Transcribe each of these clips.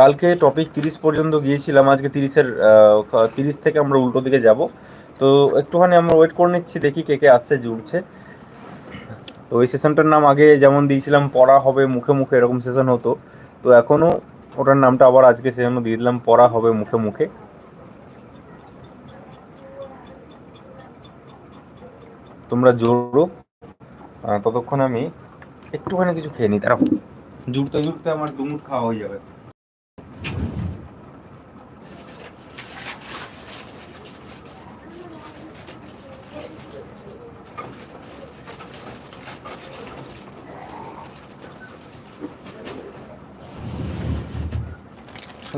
কালকে টপিক তিরিশ পর্যন্ত গিয়েছিলাম, আজকে তিরিশের তিরিশ থেকে আমরা উল্টো দিকে যাব। তো একটুখানি আমরা ওয়েট করে নিচ্ছি, দেখি কে কে আসছে জুড়ছে তো ওই সেশনটার নাম আগে যেমন দিয়েছিলাম, পড়া হবে, মুখে মুখে এরকম সেশন হতো। তো এখনও ওটার নামটা আবার আজকে সেজন্য দিয়ে দিলাম, পড়া হবে, মুখে মুখে। তোমরা জোরো ততক্ষণ আমি একটুখানি কিছু খেয়ে নিই, দাঁড়াও। জুড়তে জুড়তে আমার দুমুট খাওয়া হয়ে যাবে।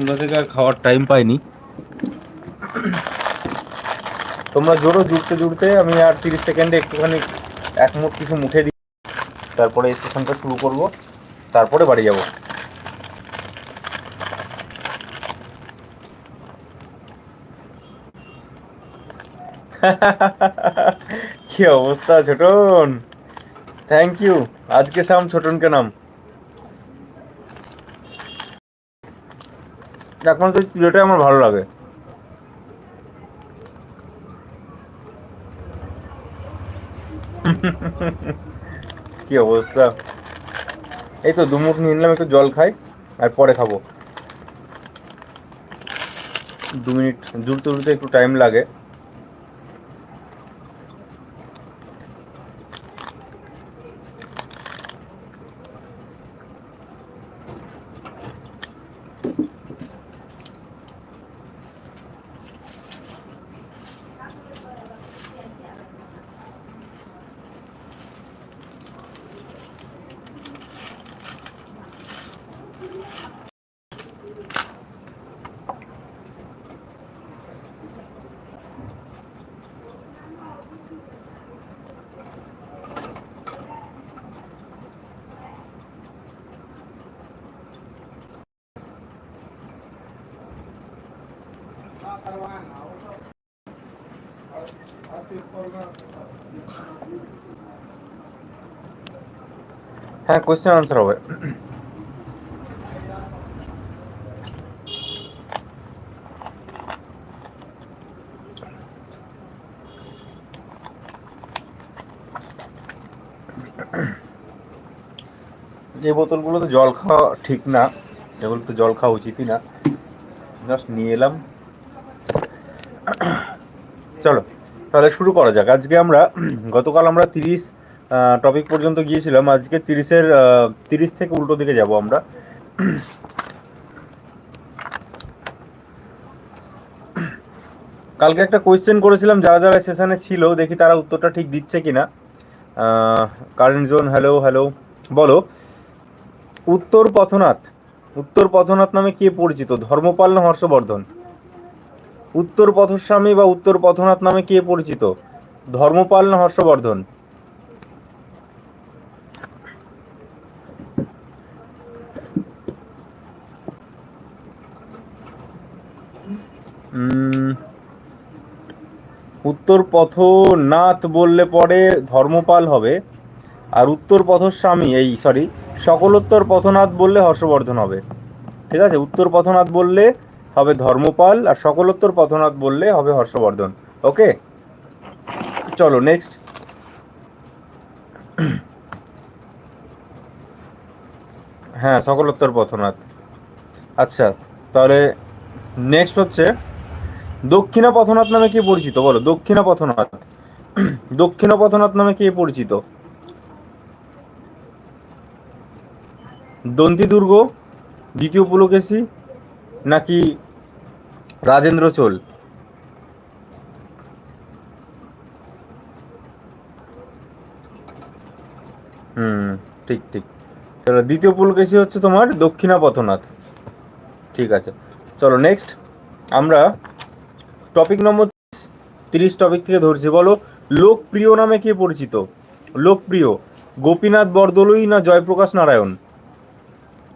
সন্ধ্যা থেকে আর খাওয়ার টাইম পাইনি। তোমরা জোরো জুড়তে জুড়তে আমি আর তিরিশ সেকেন্ডে একটুখানি এক মুঠ কিছু মুখে দিই। তারপরে স্টেশনটা শুরু করব। তারপরে বাড়ি যাব। কি অবস্থা ছোটন? থ্যাংক ইউ আজকে সাম ছোটনকে নাম। এখন তো চিরোটাই আমার ভালো লাগে। কি অবস্থা? এই তো দুমুখ নিয়ে নিলাম, একটু জল খাই, আর পরে খাব। দু মিনিট জুড়তে জুড়তে একটু টাইম লাগে। হ্যাঁ কোয়েশ্চেন আনসার হবে। যে বোতলগুলোতে জল খাওয়া ঠিক না, এগুলোতে জল খাওয়া উচিতই না জাস্ট নিয়ে এলাম। চলো, তাহলে শুরু করা যাক। আজকে আমরা, গতকাল আমরা তিরিশ টপিক পর্যন্ত গিয়েছিলাম। আজকে তিরিশের তিরিশ থেকে উল্টো দিকে যাব আমরা। কালকে একটা কোয়েশ্চেন করেছিলাম, যারা যারা সেশনে ছিল, দেখি তারা উত্তরটা ঠিক দিচ্ছে কিনা। কারেন্ট জোন হ্যালো হ্যালো বলো। উত্তর পথনাথ উত্তর পথনাথ নামে কে পরিচিত? ধর্মপাল না হর্ষবর্ধন? উত্তর পথস্বামী বা উত্তর পথনাথ নামে কে পরিচিত? ধর্মপাল না হর্ষবর্ধন? উত্তর পথনাথ বললে পরে ধর্মপাল হবে, আর উত্তর পথস্বামী এই সরি সকলোত্তর পথনাথ বললে হর্ষবর্ধন হবে। ঠিক আছে? উত্তর পথনাথ বললে হবে ধর্মপাল, আর সকলোত্তর পথনাথ বললে হবে হর্ষবর্ধন। ওকে? চলো নেক্সট হ্যাঁ সকলোত্তর পথনাথ আচ্ছা তাহলে নেক্সট হচ্ছে দক্ষিণা পথনাথ নামে কে পরিচিত? বলো, দক্ষিণা পথনাথ। দক্ষিণা পথনাথ নামে কে পরিচিত? দন্তি দুর্গ, দ্বিতীয় পুলকেশী, নাকি রাজেন্দ্র চোল? হুম, ঠিক ঠিক। তাহলে দ্বিতীয় পুলকেশী হচ্ছে তোমার দক্ষিণা পথনাথ। ঠিক আছে। চলো নেক্সট আমরা টপিক নম্বর তিরিশ টপিক থেকে ধরছি, বলো, লোকপ্রিয় নামে কে পরিচিত? লোকপ্রিয়, গোপীনাথ বরদলুই না জয়প্রকাশ নারায়ণ?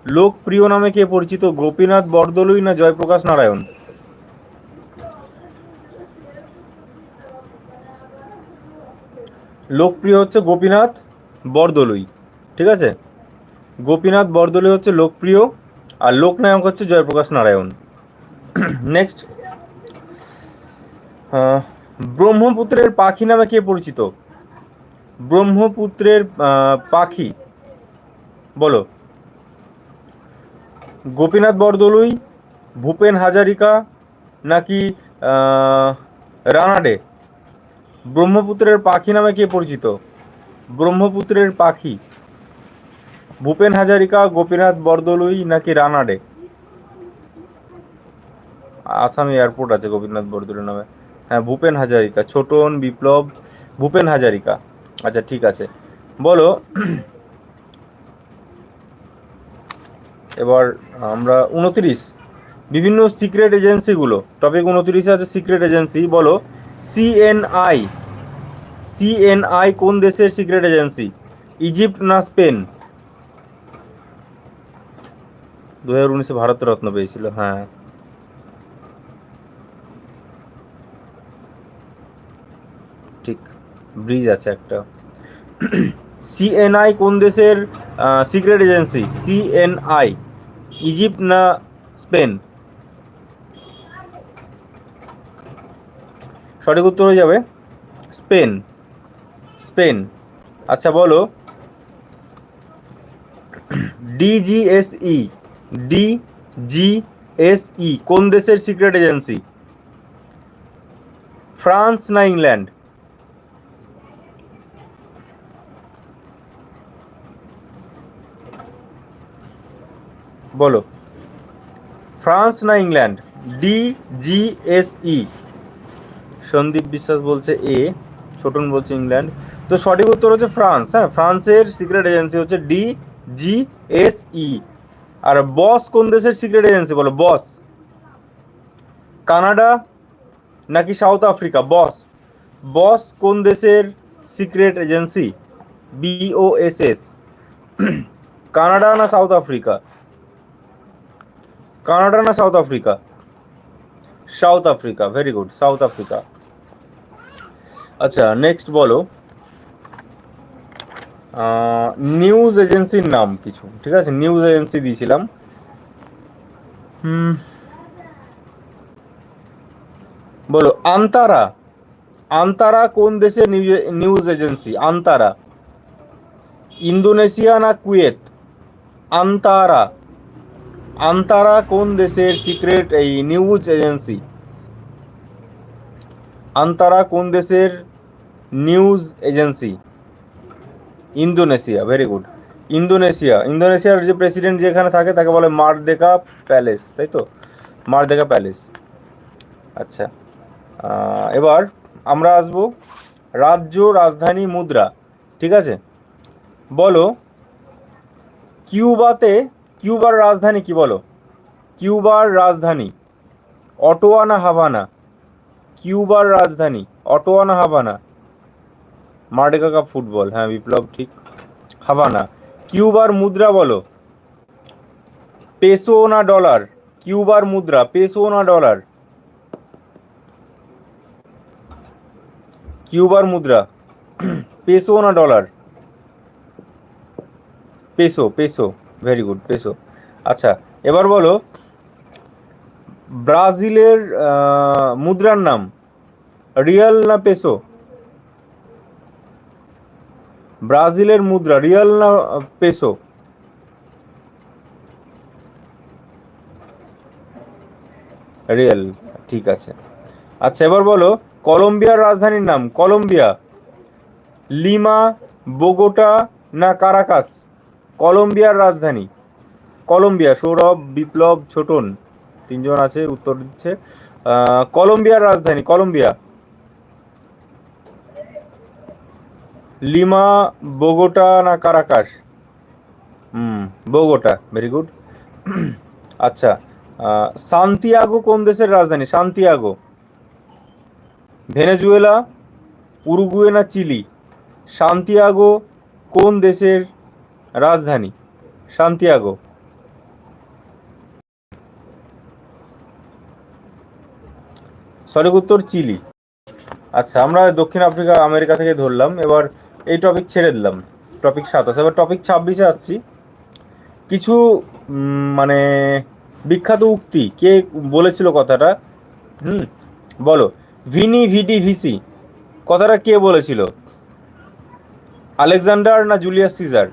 লোকপ্রিয় নামে কে পরিচিত, গোপীনাথ বরদলুই না জয়প্রকাশ নারায়ণ? লোকপ্রিয় হচ্ছে গোপীনাথ বরদলুই, ঠিক আছে? গোপীনাথ বরদলুই হচ্ছে লোকপ্রিয়, আর লোকনায়ক হচ্ছে জয়প্রকাশ নারায়ণ। নেক্সট ব্রহ্মপুত্রের পাখি নামে কে পরিচিত? ব্রহ্মপুত্রের পাখি। বলো। গোপীনাথ বরদলুই, ভূপেন হাজারিকা, নাকি রানাডে? ব্রহ্মপুত্রের পাখি নামে কে পরিচিত? ব্রহ্মপুত্রের পাখি। ভূপেন হাজারিকা, গোপীনাথ বরদলুই, নাকি রানাডে? আসাম এয়ারপোর্ট আছে গোপীনাথ বরদলুই নামে। হ্যাঁ ভূপেন হাজারিকা ছোটন বিপ্লব ভূপেন হাজারিকা। আচ্ছা ঠিক আছে। বলো, এবার আমরা উনত্রিশ। বিভিন্ন সিক্রেট এজেন্সিগুলো টপিক উনত্রিশে আছে সিক্রেট এজেন্সি বলো সিএনআই সিএনআই কোন দেশের সিক্রেট এজেন্সি ইজিপ্ট না স্পেন? দু হাজার উনিশে ভারতরত্ন পেয়েছিল হ্যাঁ। ঠিক ব্রিজ আছে একটা। সিএনআই কোন দেশের সিক্রেট এজেন্সি সিএনআই ইজিপ্ট না স্পেন সঠিক উত্তর হয়ে যাবে স্পেন স্পেন আচ্ছা বলো। ডিজিএসই ডিজিএসই কোন দেশের সিক্রেট এজেন্সি ফ্রান্স না ইংল্যান্ড? বলো। ফ্রান্স না ইংল্যান্ড? ডিজিএসই সন্দীপ বিশ্বাস বলছে এ, ছোটন বলছে ইংল্যান্ড। তো সঠিক উত্তর হচ্ছে ফ্রান্স হ্যাঁ? ফ্রান্সের সিক্রেট এজেন্সি হচ্ছে ডি জি এস ই। আর বস কোন দেশের সিক্রেট এজেন্সি বলো? বস। কানাডা নাকি সাউথ আফ্রিকা? বস। বস কোন দেশের সিক্রেট এজেন্সি বিওএসএস কানাডা না সাউথ আফ্রিকা? কানাডা না South Africa? South Africa very good South Africa. আচ্ছা নেক্সট বলো। নিউজ এজেন্সির নাম কিছু, ঠিক আছে? নিউজ এজেন্সি দিয়েছিলাম। হুম। বলো, আন্তারা। আন্তারা কোন দেশের নিউজ এজেন্সি আন্তারা। ইন্দোনেশিয়া না কুয়েত? আন্তারা। আন্তারা কোন দেশের সিক্রেট এই নিউজ এজেন্সি আন্তারা কোন দেশের news agency Indonesia very good Indonesia, ইন্দোনেশিয়ার যে প্রেসিডেন্ট যেখানে থাকে, তাকে বলে মারদেকা প্যালেস তাই তো? মারদেকা প্যালেস আচ্ছা এবার আমরা আসব রাজ্য রাজধানী মুদ্রা, ঠিক আছে? বলো, কিউবাতে কিউবার রাজধানী কি বলো? কিউবার রাজধানী। অটোয়া না হাভানা? কিউবার রাজধানী। অটোয়া না হাভানা? মার্ডেকা cup football. হ্যাঁ বিপ্লব, ঠিক। হাভানা। কিউবার মুদ্রা বলো? পেসো না ডলার? কিউবার মুদ্রা। পেসো না ডলার। কিউবার মুদ্রা। পেসো না dollar. Peso peso. Very good peso. আচ্ছা এবার বলো, ব্রাজিলের মুদ্রার নাম, রিয়াল না পেসো? ব্রাজিলের মুদ্রা, রিয়াল না পেসো? রিয়াল, ঠিক আছে। আচ্ছা এবার বলো, কলম্বিয়ার রাজধানীর নাম, কলম্বিয়া, লিমা, বোগোটা না কারাকাস, কলম্বিয়ার রাজধানী? কলম্বিয়া, সৌরভ, বিপ্লব, ছোটন, তিনজন আছে, উত্তর দিচ্ছে। কলম্বিয়ার রাজধানী, কলম্বিয়া। লিমা, বোগোটা না কারাকাস হুম, বোগোটা ভেরি গুড আচ্ছা সান্তিয়াগো কোন দেশের রাজধানী? সান্তিয়াগো। ভেনেজুয়েলা, উরুগুয়ে না চিলি? সান্তিয়াগো কোন দেশের রাজধানী? সান্তিয়াগো। সঠিক উত্তর চিলি। আচ্ছা আমরা দক্ষিণ আফ্রিকা, আমেরিকা থেকে ধরলাম। এবার এই টপিক ছেড়ে দিলাম টপিক সাতাশ। এবার টপিক ছাব্বিশে আসছি। কিছু মানে বিখ্যাত উক্তি, কে বলেছিল কথাটা? হুম, বলো। ভিনি ভিডি ভিসি, কথাটা কে বলেছিল? আলেকজান্ডার না Julius Caesar?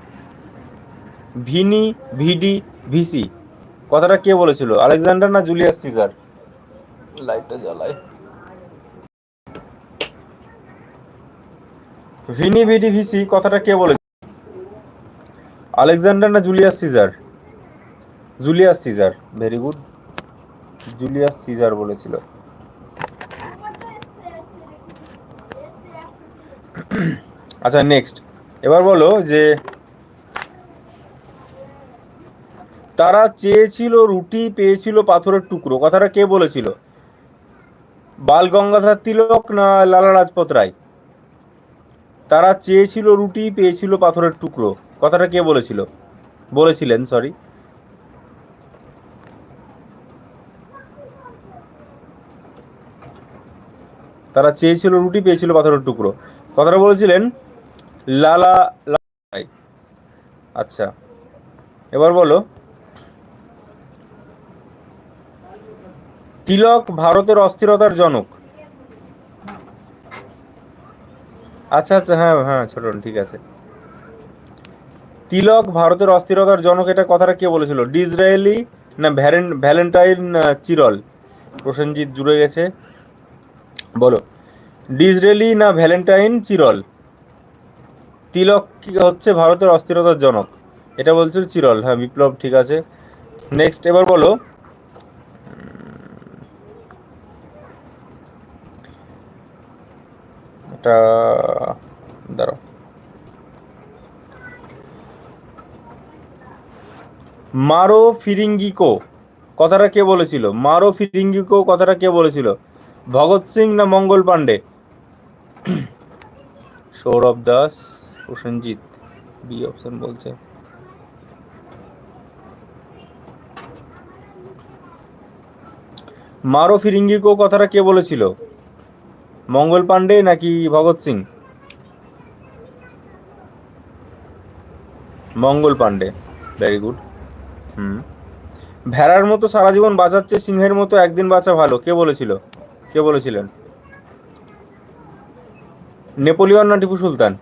Veni vidi vici, কথাটা কে বলেছিল? আলেকজান্ডার না জুলিয়াস সিজার? লাইটটা জ্বালায়। ভিনি ভিডি ভিসি, কথাটা কে বলেছিল আলেকজান্ডার না Julius Caesar? Julius Caesar. Very good Julius Caesar বলেছিল। আচ্ছা নেক্সট এবার বলো যে, তারা চেয়েছিল, রুটি পেয়েছিল পাথরের টুকরো। কথাটা কে বলেছিল? বাল গঙ্গাধর তিলক না লালা রাজপত রায়? তারা চেয়েছিল রুটি, পেয়েছিল পাথরের টুকরো। কথাটা কে বলেছিল? বলেছিলেন সরি তারা চেয়েছিল রুটি, পেয়েছিল পাথরের টুকরো। কথাটা বলেছিলেন, লালা আচ্ছা এবার বলো। তিলক ভারতের অস্থিরতার জনক। আচ্ছা আচ্ছা হ্যাঁ হ্যাঁ ছোট ঠিক আছে। তিলক, ভারতের অস্থিরতার জনক, এটা কথাটা কে বলেছিল? ডিজরায়েলি না ভ্যারেন ভ্যালেন্টাইন চিরল। প্রসেনজিৎ জুড়ে গেছে। বলো। ডিজরেলি না ভ্যালেন্টাইন, চিরল? তিলক হচ্ছে ভারতের অস্থিরতার জনক। এটা বলছিল চিরল। হ্যাঁ বিপ্লব, ঠিক আছে। নেক্সট এবার বলো। এটা দাঁড়াও। মারো ফিরিঙ্গিকো, কথাটা কে বলেছিল? মারো ফিরিঙ্গিকো, কথাটা কে বলেছিল? ভগৎ সিং না মঙ্গল পাণ্ডে? সৌরভ দাস, প্রসেনজিৎ বি অপশন বলছে। মারো ফিরিঙ্গিকো, কথাটা কে বলেছিল? মঙ্গল পাণ্ডে নাকি ভগৎ সিং? মঙ্গল পাণ্ডে ভেরি গুড হুম। ভেড়ার মতো সারা জীবন বাঁচাচ্ছে, সিংহের মতো একদিন বাঁচা ভালো। কে বলেছিল? কে বলেছিলেন? নেপোলিয়ন না টিপু সুলতান?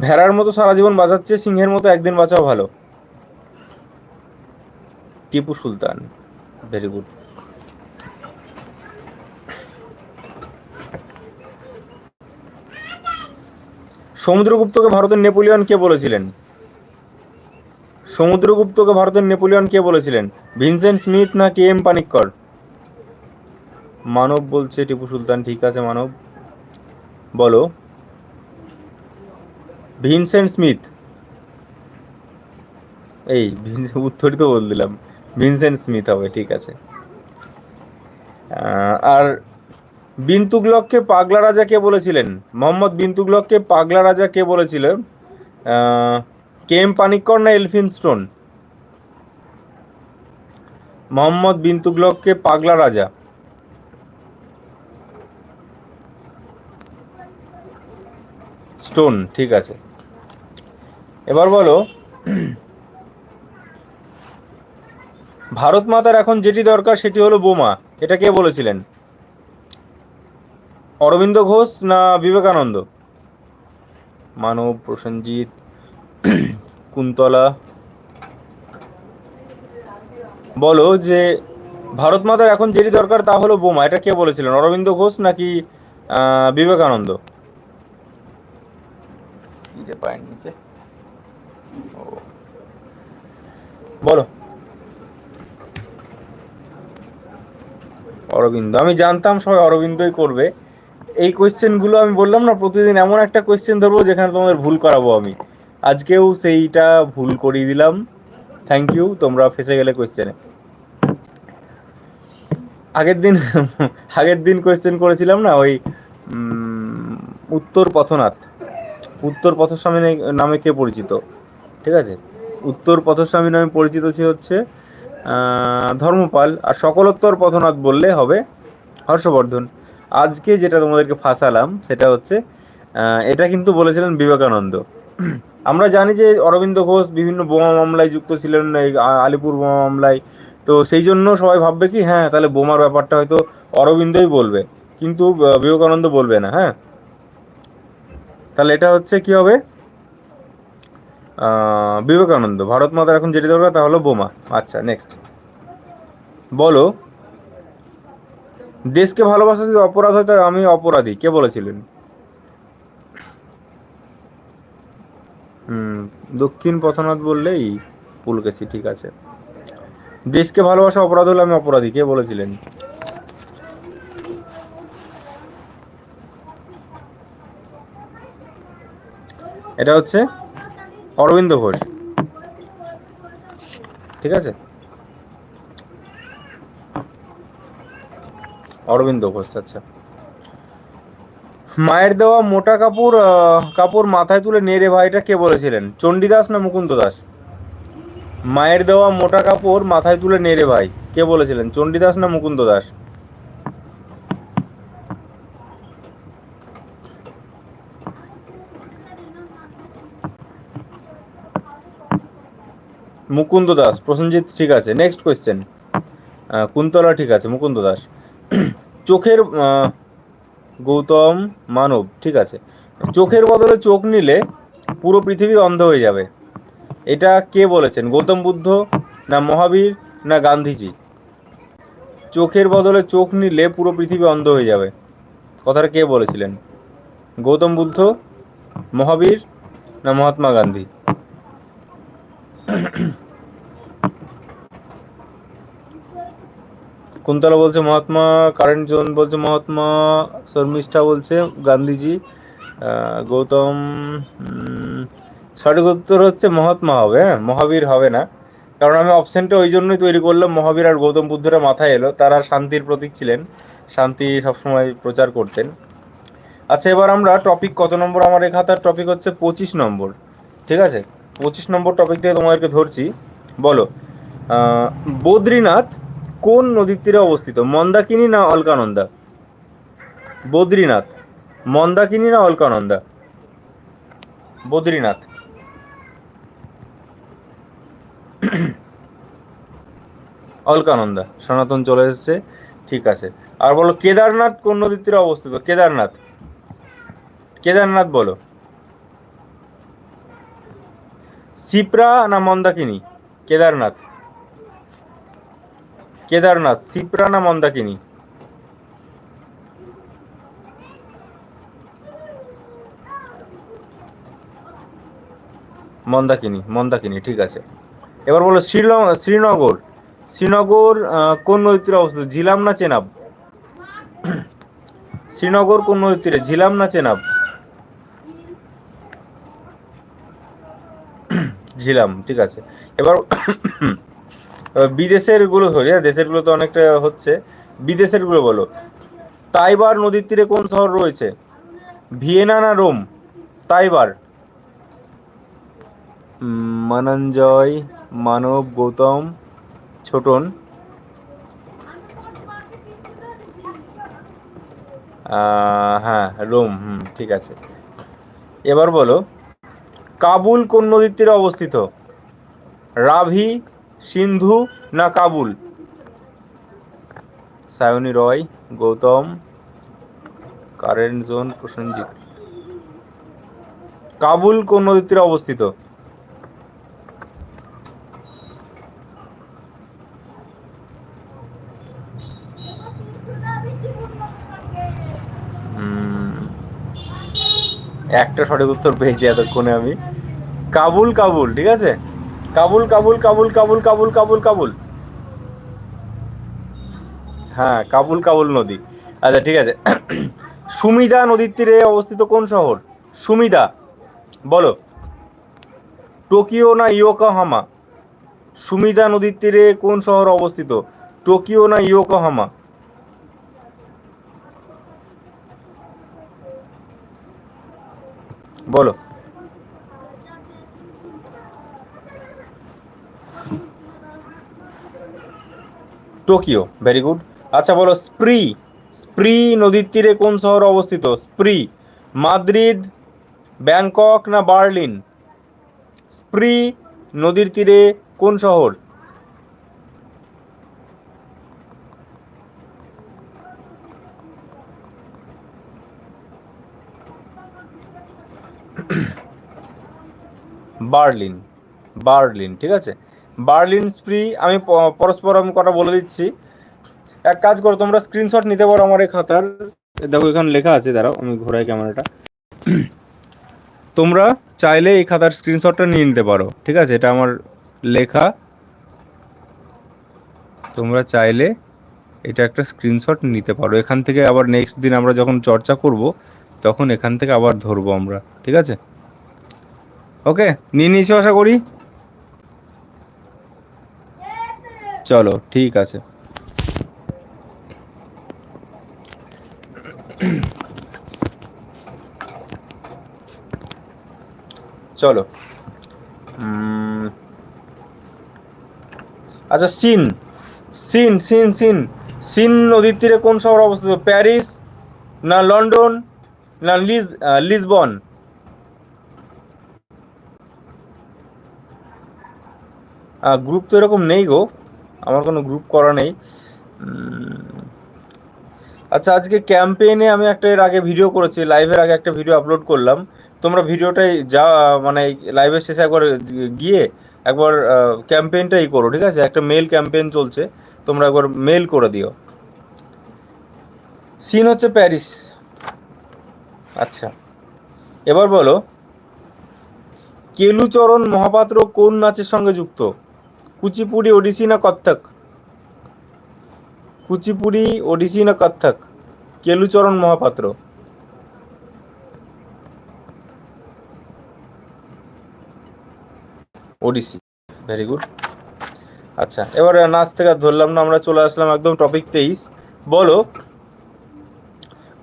ভেড়ার মতো সারা জীবন বাঁচাচ্ছে, সিংহের মতো একদিন বাঁচাও ভালো। টিপু সুলতান ভেরি গুড সমুদ্রগুপ্তকে ভারতের নেপোলিয়ন কে বলেছিলেন? সমুদ্রগুপ্তকে ভারতের নেপোলিয়ন কে বলেছিলেন? ভিনসেন্ট স্মিথ না কে এম পানিক্কর? মানব বলছে, টিপু সুলতান, ঠিক আছে মানব। বলো। Vincent Smith. এই উত্তরই তো বল দিলাম। ভিনসেন্ট স্মিথ হবে ঠিক আছে। আর বিন তুগলককে পাগলা রাজা কে বলেছিলেন? মোহাম্মদ বিন পাগলা রাজা কে বলেছিলেন আহ, কে এম না এলফিন স্টোন? মোহাম্মদ বিন তুগলককে পাগলা রাজা। স্টোন ঠিক আছে। এবার বলো, ভারত মাতার এখন যেটি দরকার সেটি হলো বোমা, এটা কে বলেছিলেন? অরবিন্দ ঘোষ না বিবেকানন্দ? মানব, প্রসেনজিৎ, কুন্তলা। বলো যে, ভারত মাতার এখন যেটি দরকার তা হলো বোমা, এটা কে বলেছিলেন? অরবিন্দ ঘোষ নাকি বিবেকানন্দ? নিচে ও। বলো। অরবিন্দ, আমি জানতাম সবাই অরবিন্দই করবে। এই কোয়েশ্চেনগুলো আমি বললাম না, প্রতিদিন এমন একটা কোয়েশ্চেন ধরবো যেখানে তোমাদের ভুল করাবো আমি। আজকেও সেইটা ভুল করিয়ে দিলাম। থ্যাংক ইউ তোমরা ফেসে গেলে কোয়েশ্চেনে আগের দিন আগের দিন কোয়েশ্চেন করেছিলাম না, ওই উত্তর পথনাথ। উত্তর পথস্বামী নামে কে পরিচিত? ঠিক আছে? উত্তর পথস্বামী নামে পরিচিত সে হচ্ছে ধর্মপাল। আর সকলোত্তর পথনাথ বললে হবে হর্ষবর্ধন। আজকে যেটা তোমাদেরকে ফাঁসালাম, সেটা হচ্ছে এটা কিন্তু বলেছিলেন বিবেকানন্দ। আমরা জানি যে অরবিন্দ ঘোষ বিভিন্ন বোমা মামলায় যুক্ত ছিলেন, এই আলিপুর বোমা মামলায়। তো সেই জন্য সবাই ভাববে কি হ্যাঁ তাহলে বোমার ব্যাপারটা হয়তো অরবিন্দই বলবে। কিন্তু বিবেকানন্দ বলবে না হ্যাঁ? তাহলে এটা হচ্ছে কি হবে? বিবেকানন্দ, ভারত মাতার এখন যেটি দরকার তা হলো বোমা। আচ্ছা নেক্সট বলো, দেশকে ভালোবাসা যদি অপরাধ হয় আমি অপরাধী। কে বলেছিলেন? দক্ষিণ পথনাথ বললেই পুলকেশি ঠিক আছে। দেশকে ভালোবাসা অপরাধ হলে আমি অপরাধী, কে বলেছিলেন? এটা হচ্ছে অরবিন্দ ঘোষ। ঠিক আছে? অরবিন্দ ঘোষ আচ্ছা। মায়ের দেওয়া মোটা কাপড় আহ, কাপড় মাথায় তুলে নেড়ে ভাইটা কে বলেছিলেন? চণ্ডীদাস না মুকুন্দ দাস? মায়ের দেওয়া মোটা কাপড় মাথায় তুলে নেড়ে ভাই কে বলেছিলেন? চণ্ডীদাস না মুকুন্দ দাস? মুকুন্দ দাস, প্রসেনজিৎ ঠিক আছে। নেক্সট কোয়েশ্চেন কুন্তলা ঠিক আছে, মুকুন্দ দাস। চোখের গৌতম মানব ঠিক আছে। চোখের বদলে চোখ নিলে পুরো পৃথিবী অন্ধ হয়ে যাবে। এটা কে বলেছেন? গৌতম বুদ্ধ না মহাবীর না গান্ধীজি? চোখের বদলে চোখ নিলে পুরো পৃথিবী অন্ধ হয়ে যাবে। কথাটা কে বলেছিলেন? গৌতম বুদ্ধ, মহাবীর না মহাত্মা গান্ধী? কুন্তলা বলছে, মহাত্মা কারেন্ট জোন বলছে, মহাত্মা, শর্মিষ্ঠা বলছে, গান্ধীজি গৌতম সঠিক উত্তর হচ্ছে মহাত্মা হবে হ্যাঁ মহাবীর হবে না। কারণ আমি অপশনটা ওই জন্যই তৈরি করলাম, মহাবীর আর গৌতম বুদ্ধরা মাথায় এলো, তারা শান্তির প্রতীক ছিলেন, শান্তি সবসময় প্রচার করতেন। আচ্ছা এবার আমরা টপিক কত নম্বর? আমার এই খাতার টপিক হচ্ছে পঁচিশ নম্বর, ঠিক আছে? পঁচিশ নম্বর টপিক থেকে তোমাদেরকে ধরছি। বলো বদ্রীনাথ কোন নদীর তীরে অবস্থিত? মন্দাকিনী না অলকানন্দা? বদ্রীনাথ। মন্দাকিনী না অলকানন্দা? বদ্রীনাথ। অলকানন্দা, সনাতন চলে এসেছে, ঠিক আছে। আর বলো, কেদারনাথ কোন নদীর তীরে অবস্থিত? কেদারনাথ। কেদারনাথ বলো। সিপ্রা না মন্দাকিনী? কেদারনাথ। কেদারনাথ, সিপ্রা না মন্দাকিনী? মন্দাকিনী মন্দাকিনী, ঠিক আছে। এবার বলো শ্রীলং, শ্রীনগর। শ্রীনগর কোন নদীর তীরে অবস্থিত? ঝিলাম না চেনাব? শ্রীনগর কোন নদীর তীরে ঝিলাম না চেনাব? ঝিলাম ঠিক আছে। এবার বিদেশেরগুলো ধরি হ্যাঁ দেশেরগুলো তো অনেকটা হচ্ছে। বিদেশেরগুলো বলো, তাইবার নদীর তীরে কোন শহর রয়েছে? ভিয়েনা না রোম? তাইবার। মানাঞ্জয় মানব, গৌতম, ছোটন। হ্যাঁ রোম, হুম, ঠিক আছে। এবার বলো কাবুল কোন নদীর তীরে অবস্থিত? রাভি, সিন্ধু না কাবুল? Sayani Roy, Gautam current zone Prosenjit. কাবুল কোন নদীর তীরে অবস্থিত? একটা সঠিক উত্তর পেয়েছি এতক্ষণে আমি। কাবুল কাবুল, ঠিক আছে? কাবুল কাবুল কাবুল কাবুল কাবুল কাবুল কাবুল। হ্যাঁ কাবুল কাবুল নদী। আচ্ছা ঠিক আছে। সুমিদা নদীর তীরে অবস্থিত কোন শহর? সুমিদা, বলো। টোকিও না ইয়োকাহামা? সুমিদা নদীর তীরে কোন শহর অবস্থিত? টোকিও না ইয়োকাহামা? বলো। টোকিও ভেরি গুড আচ্ছা বলো, স্প্রি। স্প্রি নদীর তীরে কোন শহর অবস্থিত? স্প্রি, মাদ্রিদ, ব্যাংকক না বার্লিন? স্প্রি নদীর তীরে কোন শহর? বার্লিন বার্লিন, ঠিক আছে? বার্লিন স্প্রি, আমি পরস্পর আমি কটা বলে দিচ্ছি। এক কাজ করো, তোমরা স্ক্রিনশট নিতে পারো আমার এই খাতার। দেখো, এখানে লেখা আছে, দাঁড়াও, আমি ঘোরাই ক্যামেরাটা। তোমরা চাইলে এই খাতার স্ক্রিনশটটা নিয়ে নিতে পারো, ঠিক আছে? এটা আমার লেখা। তোমরা চাইলে এটা একটা স্ক্রিনশট নিতে পারো। এখান থেকে আবার নেক্সট দিন আমরা যখন চর্চা করব, তখন এখান থেকে আবার ধরবো আমরা, ঠিক আছে? ওকে, নিয়ে নিয়েছো আশা করি? চলো, ঠিক আছে। চলো। আচ্ছা Seine. Seine Seine Seine. Seine নদীর তীরে কোন শহর অবস্থিত? প্যারিস না লন্ডন না লিজ লিসবন? গ্রুপ তো এরকম নেই গো। আমার কোনো গ্রুপ করা নেই। আচ্ছা আজকে ক্যাম্পেইনে আমি একটা এর আগে ভিডিও করেছি লাইভের আগে একটা ভিডিও আপলোড করলাম। তোমরা ভিডিওটাই যা মানে লাইভের শেষে একবার গিয়ে একবার ক্যাম্পেইনটাই করো, ঠিক আছে? একটা মেল ক্যাম্পেইন চলছে, তোমরা একবার মেল করে দিও। সিন হচ্ছে প্যারিস আচ্ছা এবার বলো, কেলুচরণ মহাপাত্র কোন নাচের সঙ্গে যুক্ত? কুচিপুড়ি ওডিসি না কত্থক? কুচিপুড়ি ওডিসি না কত্থক? কেলুচরণ মহাপাত্র। ওডিসি ভেরি গুড আচ্ছা এবার নাচ থেকে ধরলাম না, আমরা চলে আসলাম একদম টপিক তেইশ। বলো,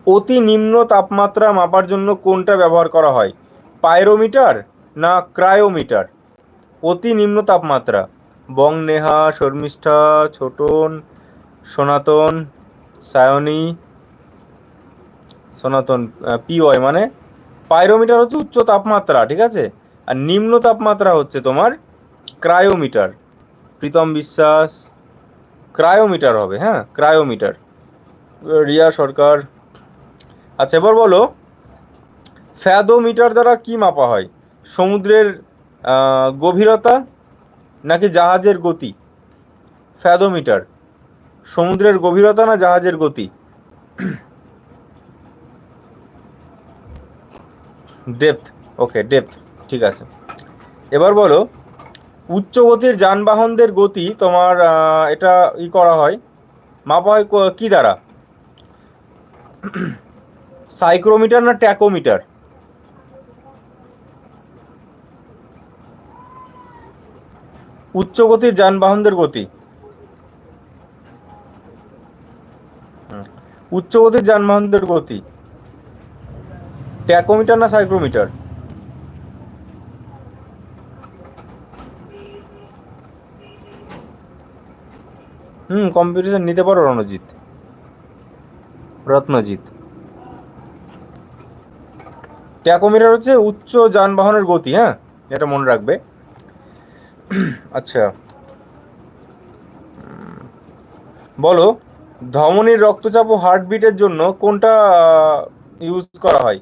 অতি নিম্ন তাপমাত্রা মাপার জন্য কোনটা ব্যবহার করা হয়? পাইরোমিটার না ক্রায়োমিটার? অতি নিম্ন তাপমাত্রা। বংনেহা শর্মিষ্ঠা, ছোটন, সনাতন, সায়নী, সনাতন পিওয়াই মানে পাইরোমিটার হচ্ছে উচ্চ তাপমাত্রা, ঠিক আছে? আর নিম্ন তাপমাত্রা হচ্ছে তোমার ক্রায়োমিটার। প্রীতম বিশ্বাস, ক্রায়োমিটার হবে হ্যাঁ ক্রায়োমিটার। রিয়া সরকার আচ্ছা এবার বলো, ফ্যাদোমিটার দ্বারা কি মাপা হয়? সমুদ্রের গভীরতা নাকি জাহাজের গতি? ফ্যাদোমিটার। সমুদ্রের গভীরতা না জাহাজের গতি? ডেপথ। Okay, depth. ঠিক আছে। এবার বলো উচ্চ গতির যানবাহনদের গতি তোমার এটা ই করা হয়, মাপা হয় ক- দ্বারা? সাইক্রোমিটার না ট্যাকোমিটার? উচ্চ গতির যানবাহনদের গতি। উচ্চ গতির যানবাহনদের গতি। ট্যাকোমিটার না সাইক্রোমিটার? হুম কম্পিটিশন নিতে পারো রণজিৎ। রত্নজিৎ। ট্যাকোমিটার হচ্ছে উচ্চ যানবাহনের গতি হ্যাঁ এটা মনে রাখবে। আচ্ছা। বলো, ধমনীর রক্তচাপ ও হার্টবিটের জন্য কোনটা ইউজ করা হয়?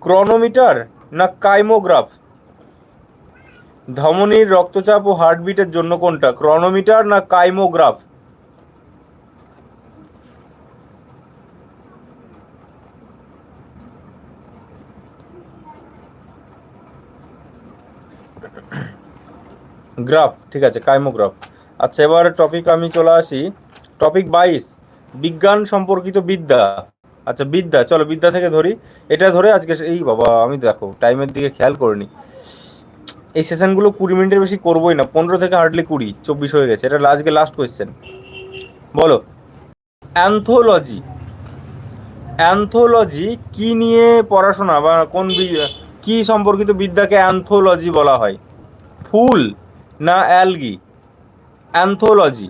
ক্রনোমিটার না কাইমোগ্রাফ? ধমনীর রক্তচাপ ও হার্টবিটের জন্য কোনটা? ক্রনোমিটার না কাইমোগ্রাফ? গ্রাফ, ঠিক আছে, কাইমোগ্রাফ। আচ্ছা এবার টপিক আমি চলে আসি। টপিক বাইশ, বিজ্ঞান সম্পর্কিত বিদ্যা। আচ্ছা বিদ্যা, চলো বিদ্যা থেকে ধরি। এটা ধরে আজকে এই বাবা, আমি দেখো টাইমের দিকে খেয়াল করিনি। এই সেশনগুলো কুড়ি মিনিটের বেশি করবোই না, পনেরো থেকে হার্ডলি কুড়ি, চব্বিশ হয়ে গেছে। এটা আজকে লাস্ট কোয়েশ্চেন বলো। অ্যান্থোলজি অ্যান্থোলজি কি নিয়ে পড়াশোনা বা কোন কি সম্পর্কিত বিদ্যাকে অ্যান্থোলজি বলা হয়? ফুল। না algae anthology.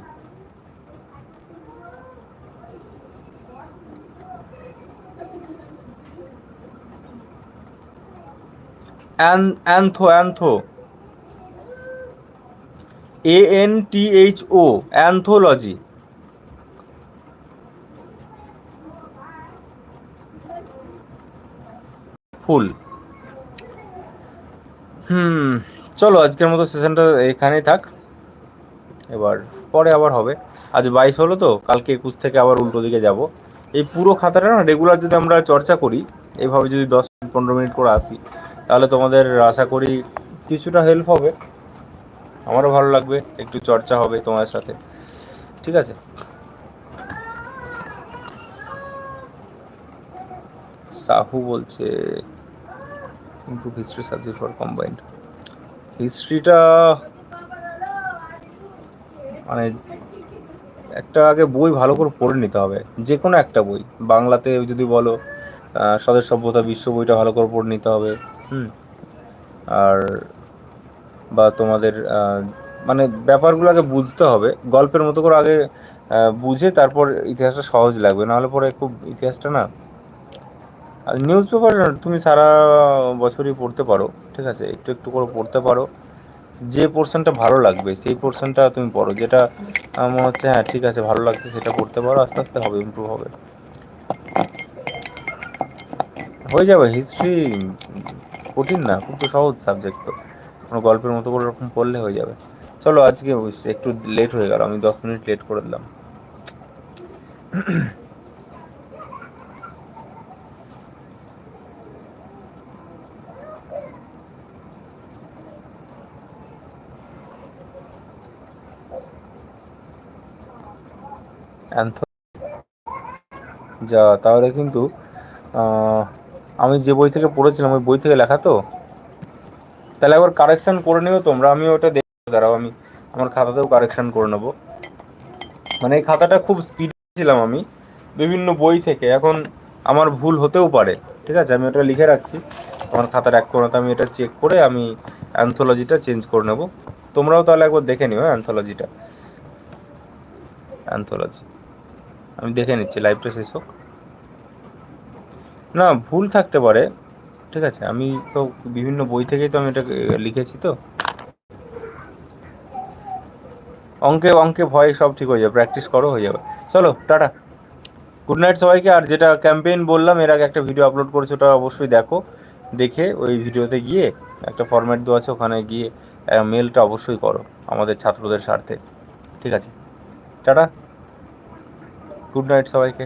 Antho antho. A N T H O anthology. ফুল। হুম। চলো, আজকের মতো সেশনটা এখানেই থাক। এবার পরে আবার হবে। আজ বাইশ হলো তো, কালকে একুশ থেকে আবার উল্টো দিকে যাব। এই পুরো খাতাটা না রেগুলার যদি আমরা চর্চা করি এইভাবে যদি দশ পনেরো মিনিট করে আসি, তাহলে তোমাদের আশা করি কিছুটা হেল্প হবে। আমারও ভালো লাগবে, একটু চর্চা হবে তোমার সাথে। ঠিক আছে? সাহু বলছে improve history subject for combined হিস্ট্রিটা মানে একটা আগে বই ভালো করে পড়ে নিতে হবে যে কোনো একটা বই। বাংলাতে যদি বলো স্বদেশ সভ্যতা বিশ্ব বইটা ভালো করে পড়ে নিতে হবে, হুম। আর বা তোমাদের মানে ব্যাপারগুলো আগে বুঝতে হবে, গল্পের মতো করে আগে বুঝে তারপর ইতিহাসটা সহজ লাগবে, নাহলে পরে খুব ইতিহাসটা না আর নিউজ পেপার তুমি সারা বছরই পড়তে পারো, ঠিক আছে? একটু একটু করে পড়তে পারো। যে পোর্শনটা ভালো লাগবে, সেই পোর্শনটা তুমি পড়ো। যেটা মনে হচ্ছে হ্যাঁ ঠিক আছে, ভালো লাগছে, সেটা পড়তে পারো, আস্তে আস্তে হবে ইমপ্রুভ হবে। হয়ে যাবে হিস্ট্রি কঠিন না, খুব তো সহজ সাবজেক্ট তো। কোনো গল্পের মতো করে এরকম পড়লে হয়ে যাবে। চলো, আজকে একটু লেট হয়ে গেল, আমি দশ মিনিট লেট করে দিলাম। যা, তাহলে কিন্তু আমি যে বই থেকে পড়েছিলাম, ওই বই থেকে লেখা তো? তাহলে একবার কারেকশন করে নিও তোমরা, আমি ওটা দেখে দাঁড়াও আমি আমার খাতাতেও কারেকশন করে নেব। মানে এই খাতাটা খুব স্পিড ছিলাম আমি, বিভিন্ন বই থেকে, এখন আমার ভুল হতেও পারে, ঠিক আছে? আমি ওটা লিখে রাখছি, আমার খাতার এক কোণাতে আমি এটা চেক করে আমি অ্যান্থোলজিটা চেঞ্জ করে নেব। তোমরাও তাহলে একবার দেখে নিও অ্যান্থোলজিটা অ্যান্থোলজি আমি দেখে নিচ্ছি লাইভটা শেষ হোক। না, ভুল থাকতে পারে, ঠিক আছে। আমি তো বিভিন্ন বই থেকেই তো আমি এটা লিখেছি তো। অঙ্কে অঙ্কে ভয়, সব ঠিক হয়ে যাবে প্র্যাকটিস করো, হয়ে যাবে। চলো, টাটা। গুড নাইট সবাইকে, আর যেটা ক্যাম্পেইন বললাম, এর আগে একটা ভিডিও আপলোড করেছি, ওটা অবশ্যই দেখো, দেখে ওই ভিডিওতে গিয়ে একটা ফরম্যাট দেওয়া আছে, ওখানে গিয়ে মেলটা অবশ্যই করো, আমাদের ছাত্রদের স্বার্থে। ঠিক আছে। টাটা। গুড নাইট সবাইকে।